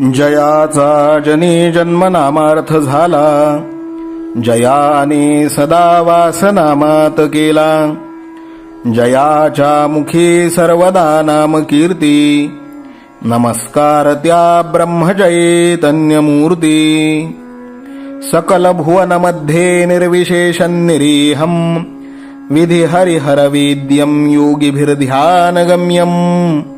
जयाचा जनी जन्मनामार्थ झाला. जयाने सदा वासनामात केला. जयाच्या मुखी सर्वदा नाम कीर्ती. नमस्कार त्या ब्रह्मचैतन्यमूर्ती. सकल भुवनमध्ये निर्विशेष निरीहम विधि हरिहरवेद्यं योगिभिर्ध्यानगम्यम्.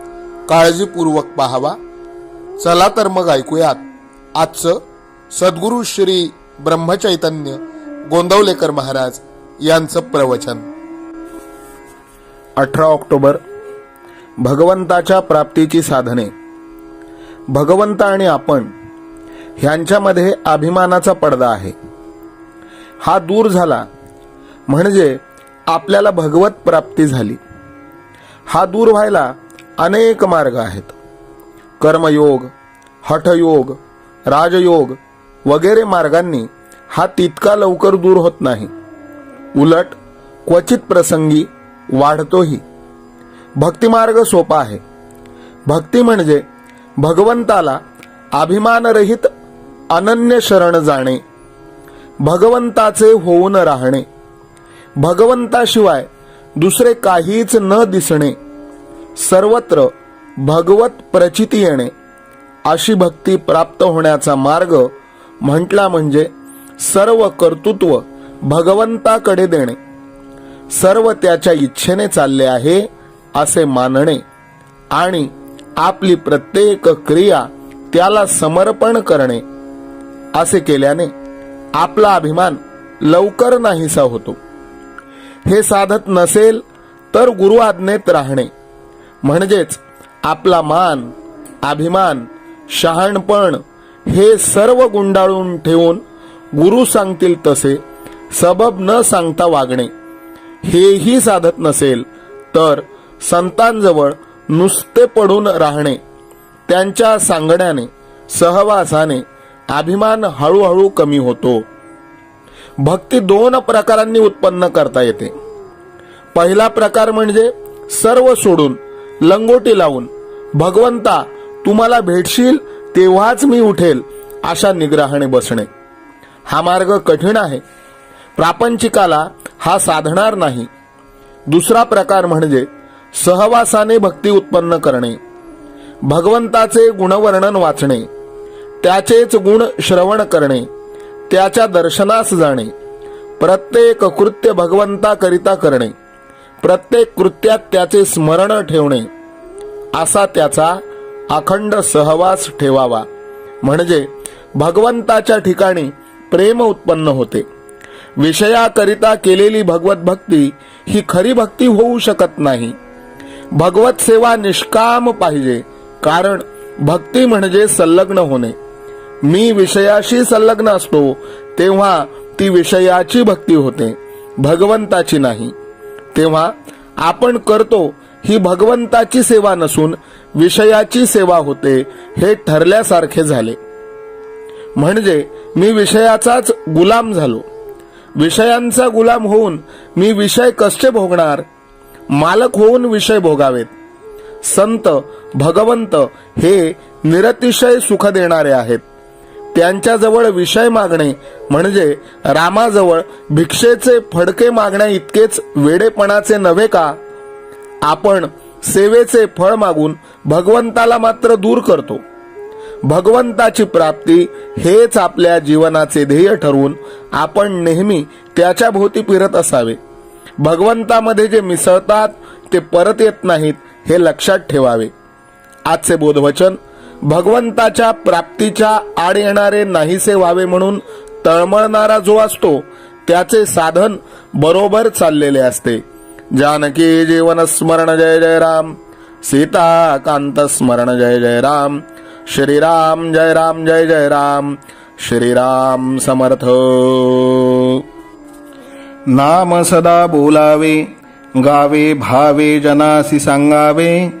काळजीपूर्वक पाहावा. चला तर मग ऐकूयात. आजचं सद्गुरू श्री ब्रह्मचैतन्य गोंदवलेकर महाराज यांचं प्रवचन. अठरा ऑक्टोबर भगवंताच्या प्राप्तीची साधने. भगवंत आणि आपण ह्यांच्यामध्ये अभिमानाचा पडदा आहे. हा दूर झाला म्हणजे आपल्याला भगवत प्राप्ती झाली. हा दूर व्हायला अनेक मार्ग आहेत. कर्मयोग हठयोग राजयोग वगैरे मार्गांनी हा तितका लवकर दूर होत नाही. उलट क्वचित प्रसंगी वाढतोही. भक्तिमार्ग सोपा आहे. भक्ती म्हणजे भगवंताला अभिमानरहित अनन्य शरण जाणे भगवंताचे होऊन राहणे भगवंताशिवाय दुसरे काहीच न दिसणे सर्वत्र भगवत प्रचिती येणे अशी भक्ती प्राप्त होण्याचा मार्ग म्हटला म्हणजे सर्व कर्तृत्व भगवंताकडे देणे. सर्व त्याच्या इच्छेने चालले आहे असे मानणे आणि आपली प्रत्येक क्रिया त्याला समर्पण करणे. असे केल्याने आपला अभिमान लवकर नाहीसा होतो. हे साधत नसेल तर गुरु आज्ञेत राहणे. म्हणजेच आपला मान अभिमान शहाणपण हे सर्व गुंडाळून ठेवून गुरु सांगतील तसे सबब न सांगता वागणे. हेही साधत नसेल तर संतांजवळ नुसते पडून राहणे. त्यांच्या सांगण्याने सहवासाने अभिमान हळूहळू कमी होतो. भक्ती दोन प्रकारांनी उत्पन्न करता येते. पहिला प्रकार म्हणजे सर्व सोडून लंगोटी लावून भगवंता तुम्हाला भेटशील तेव्हाच मी उठेल अशा निग्रहाने बसणे. हा मार्ग कठीण आहे. प्रापंचिकाला हा साधणार नाही. दुसरा प्रकार म्हणजे सहवासाने भक्ती उत्पन्न करणे. भगवंताचे गुणवर्णन वाचणे. त्याचेच गुण श्रवण करणे. त्याच्या दर्शनास जाणे. प्रत्येक कृत्य भगवंताकरिता करणे. प्रत्येक कृत्यात त्याचे स्मरण ठेवणे असा त्याचा अखंड सहवास ठेवावा. म्हणजे भगवंताच्या ठिकाणी प्रेम उत्पन्न होते. विषयाकरिता केलेली भगवत भक्ती ही खरी भक्ती होऊ शकत नाही. भगवत सेवा निष्काम पाहिजे कारण भक्ती म्हणजे संलग्न होणे. मी विषयाशी संलग्न असतो तेव्हा ती विषयाची भक्ती होते भगवंताची नाही. तेव्हा आपण करतो ही भगवंताची सेवा नसून विषयाची सेवा होते हे ठरल्यासारखे झाले. म्हणजे मी विषयाचाच गुलाम झालो. विषयांचा गुलाम होऊन मी विषय कसे भोगणार? मालक होऊन विषय भोगावेत. संत भगवंत हे निरतिशय सुख देणारे आहेत. त्यांच्याजवळ विषय मागणे म्हणजे रामाजवळ भिक्षेचे फडके मागण्या इतकेच वेडेपणाचे नव्हे का? आपण सेवेचे फळ मागून भगवंताला मात्र दूर करतो. भगवंताची प्राप्ती हेच आपल्या जीवनाचे ध्येय ठरवून आपण नेहमी त्याच्या भोवती फिरत असावे. भगवंतामध्ये जे मिसळतात ते परत येत नाहीत हे लक्षात ठेवावे. आजचे बोधवचन भगवंताच्या प्राप्तीच्या आड येणारे नाहीसे व्हावे म्हणून तळमळणारा जो असतो त्याचे साधन बरोबर चाललेले असते. जानकी जीवन स्मरण जय जय राम. सीता कांत स्मरण जय जय राम. श्रीराम जय राम जय जय राम. श्रीराम समर्थ. नाम सदा बोलावे गावे भावे जनासी सांगावे